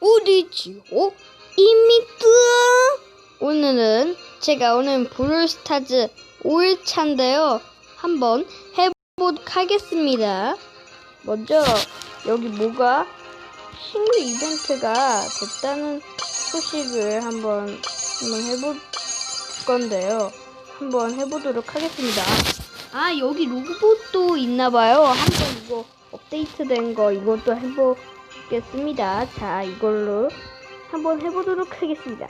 우리지오입니다. 오늘은 제가 오늘 브롤스타즈 5일차인데요. 한번 해보도록 하겠습니다. 먼저 여기 뭐가 신규 이벤트가 됐다는 소식을 한번 한번 해볼 건데요. 한번 해보도록 하겠습니다. 아 여기 로봇도 있나봐요. 한번 이거 업데이트된 거 이것도 해보 겠습니다. 자 이걸로 한번 해보도록 하겠습니다.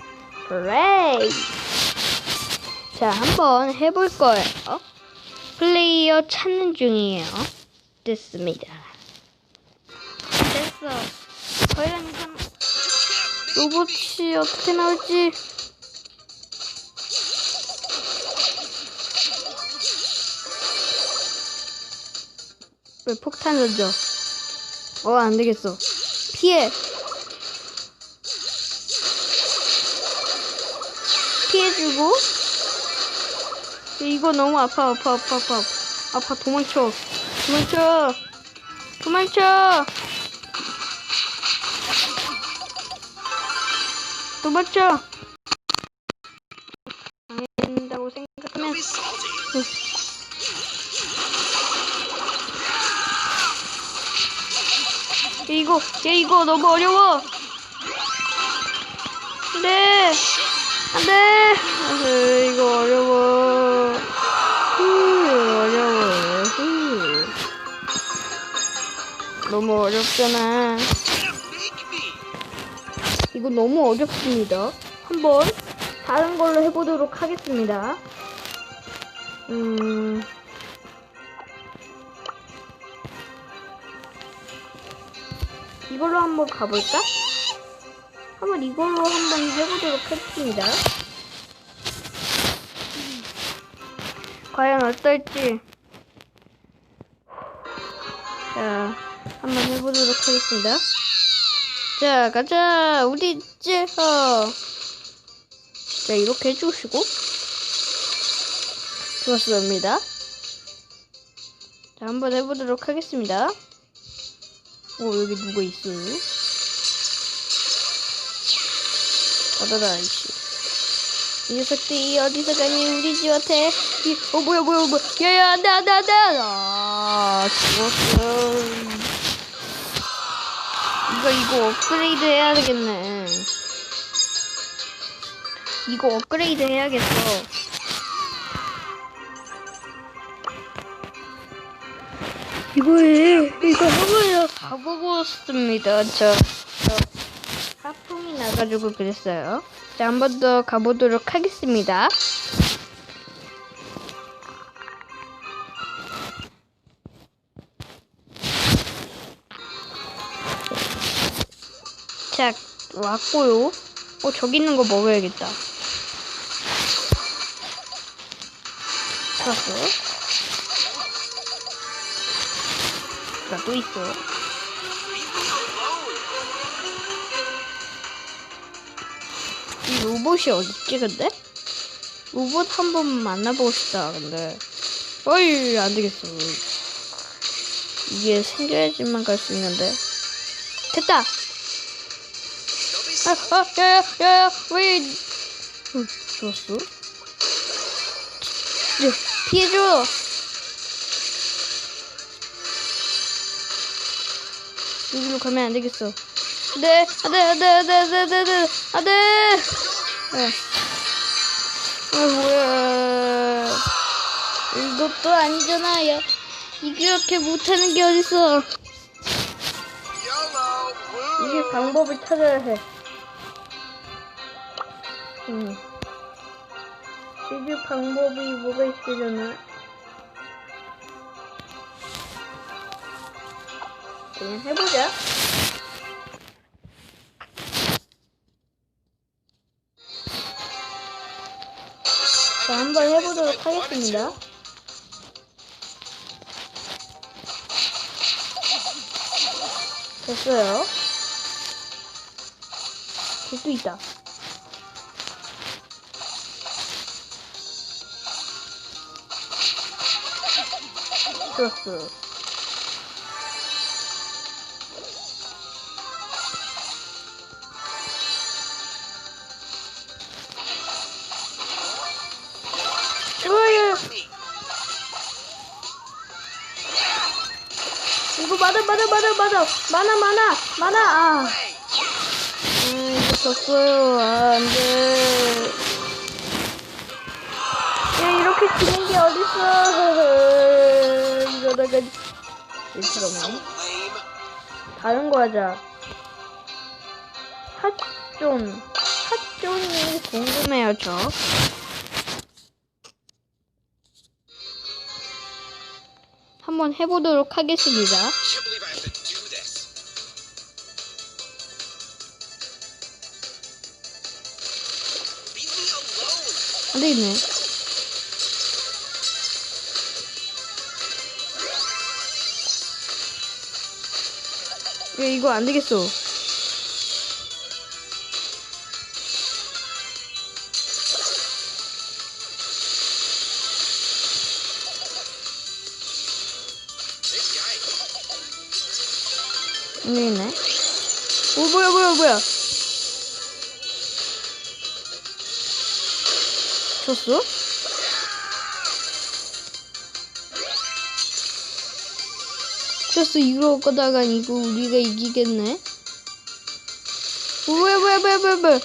플레이. 자 한번 해볼 거예요. 플레이어 찾는 중이에요. 됐습니다. 됐어. 과연 이건 로봇이 어떻게 나올지. 왜 폭탄 던져? 어, 안 되겠어. 피해! 피해주고. 이거 너무 아파, 아파, 아파, 아파. 아파, 도망쳐. 도망쳐. 도망쳐. 도망쳐. 당한다고 생각하면. 응. 얘 이거 너무 어려워. 안 돼. 안 돼. 아, 이거 어려워. 후, 어려워. 후. 너무 어렵잖아. 이거 너무 어렵습니다. 한번 다른 걸로 해보도록 하겠습니다. 음. 이걸로 한번 가볼까? 한번 이걸로 한번 해보도록 하겠습니다. 과연 어떨지. 자, 한번 해보도록 하겠습니다. 자, 가자. 우리 이제, 어. 자, 이렇게 해주시고. 좋았습니다. 자, 한번 해보도록 하겠습니다. 어, 여기 누가 있어요? 받아라, 이씨. 이 녀석들이 어디서 감히 우리 집한테. 이, 어, 뭐야, 뭐야, 뭐야. 야, 야, 안 돼, 안 돼, 안 돼. 아, 죽었어. 이거, 이거 업그레이드 해야 되겠네. 이거 업그레이드 해야겠어. 이거에 이거 한번 가보고 싶습니다. 저, 저 하품이 나가지고 그랬어요. 자, 한 번 더 가보도록 하겠습니다. 자, 왔고요. 어, 저기 있는 거 먹어야겠다. 좋았어. 나 또 있어. 이 로봇이 어딨지, 근데? 로봇 한 번 만나보고 싶다, 근데. 어이, 안 되겠어. 이게 생겨야지만 갈 수 있는데. 됐다! 아, 아, 야, 야, 야, 야, 왜, 어, 좋았어? 야, 피해줘! 여기로 가면 안 되겠어. 네, 안 돼, 안 돼, 안 돼, 안 돼, 안 돼, 안 돼, 안 돼! 아, 아, 뭐야. 이것도 아니잖아, 야. 이렇게 못하는 게 어딨어. 이게 방법을 찾아야 해. 응. 이게 방법이 뭐가 있으려나? 그냥 해보자. 자, 한번 해보도록 하겠습니다. 됐어요. 개도 있다. 좋았어. 맞아, 맞아, 맞아. 많아, 많아, 많아. 아. 음, 이거 졌어요. 아, 안 돼. 야, 이렇게 지는 게 어딨어. 이러다가, 일처럼. 다른 거 하자. 핫존. 핫존이 궁금해요, 저. 한번 해보도록 하겠습니다. 안 되겠네. 야, 이거 안 되겠어. 안 되겠네. 오, 뭐야, 뭐야, 뭐야. 졌어? 졌어, 이거 거다가 이거 우리가 이기겠네? 오, 뭐야, 뭐야, 뭐야, 뭐야, 뭐야.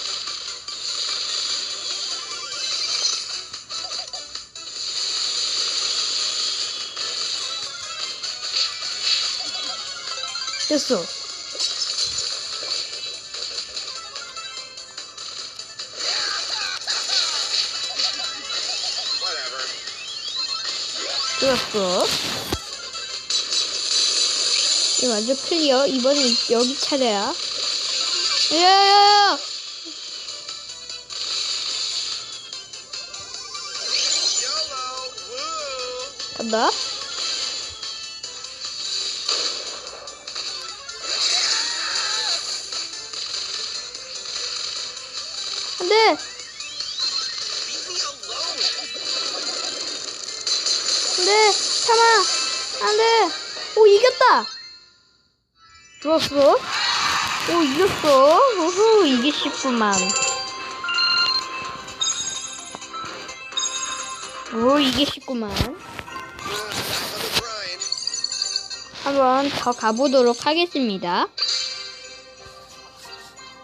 됐어. 좋았어. 이거 완전 클리어. 이번엔 여기 차례야. 야야야! 간다. 안 돼! 이겼다! 좋았어. 오, 이겼어. 우후, 이게 쉽구만. 오, 이게 쉽구만. 한번 더 가보도록 하겠습니다.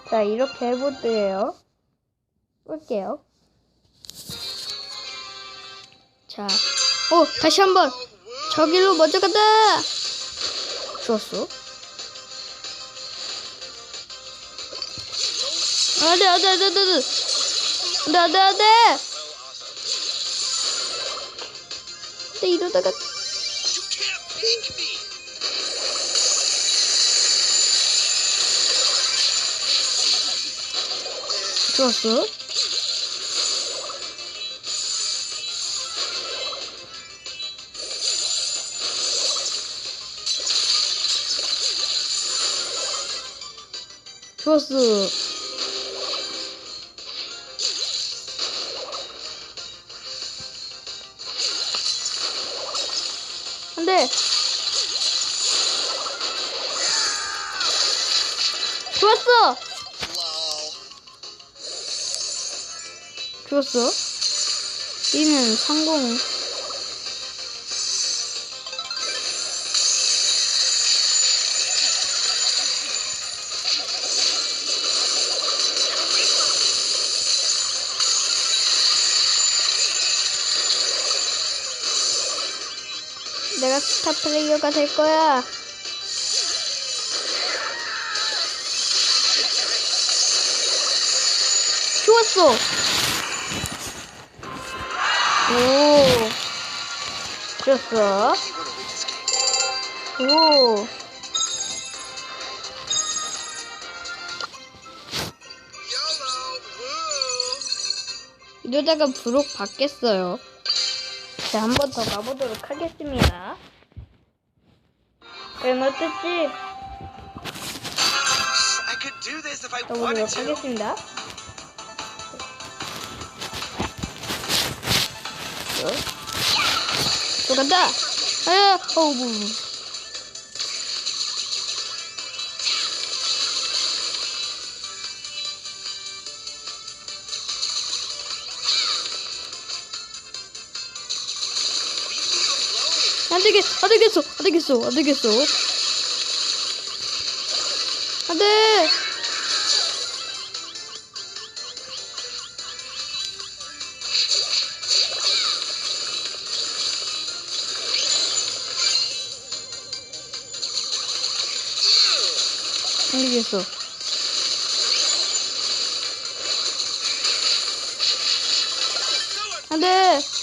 자, 이렇게 해볼게요. 볼게요. 자, 오, 다시 한번. 저길로 먼저 간다. 좋았어. 안돼, 안돼, 안돼, 안돼, 안돼, 안돼, 안돼, 안돼. Oh, awesome. 이러다 make me. 좋았어. 좋았어. 이는 성공. 스타 플레이어가 될 거야. 좋았어. 오. 좋았어. 오. 이러다가 부록 받겠어요. 자, 한 번 더 가보도록 하겠습니다. 가보도록 wanted to. 하겠습니다. 어? 또 간다! 아야! 어우, 안 되겠, 안 되겠어, 안 되겠어, 안 되겠어. 안돼. 모르겠어. 안 돼.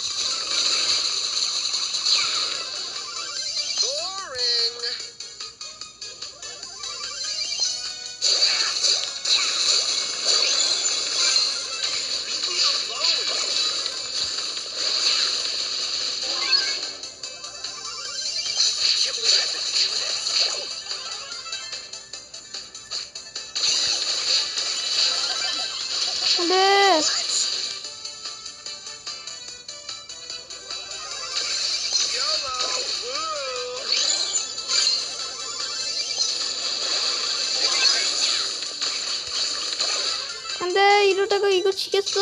이러다가 이거 치겠어.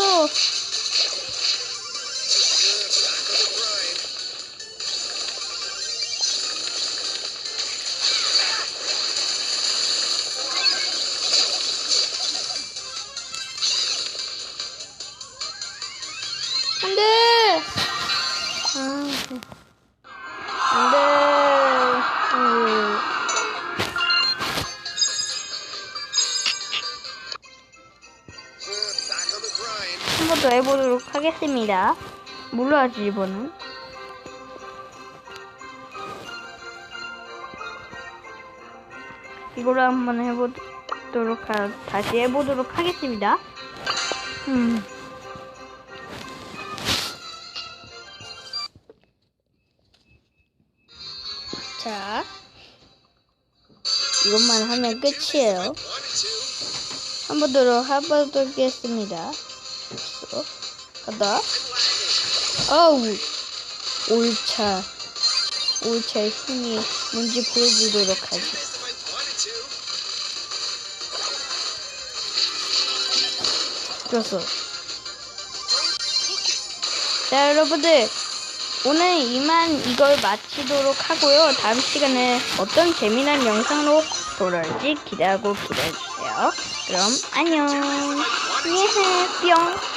해보도록 하겠습니다. 하지 이번은? 이걸로 한번 해보도록 하, 다시 해보도록 하겠습니다. 음. 자, 이것만 하면 끝이에요. Wanted to. 한번더 해보도록 하겠습니다. 됐어. 간다. 어우, 올차. 올차의 힘이 뭔지 보여주도록 하지. It. 자, 여러분들. 오늘 이만 이걸 마치도록 하고요. 다음 시간에 어떤 재미난 영상으로 돌아올지 기대하고 기다려주세요. 그럼 안녕. 예, 뿅.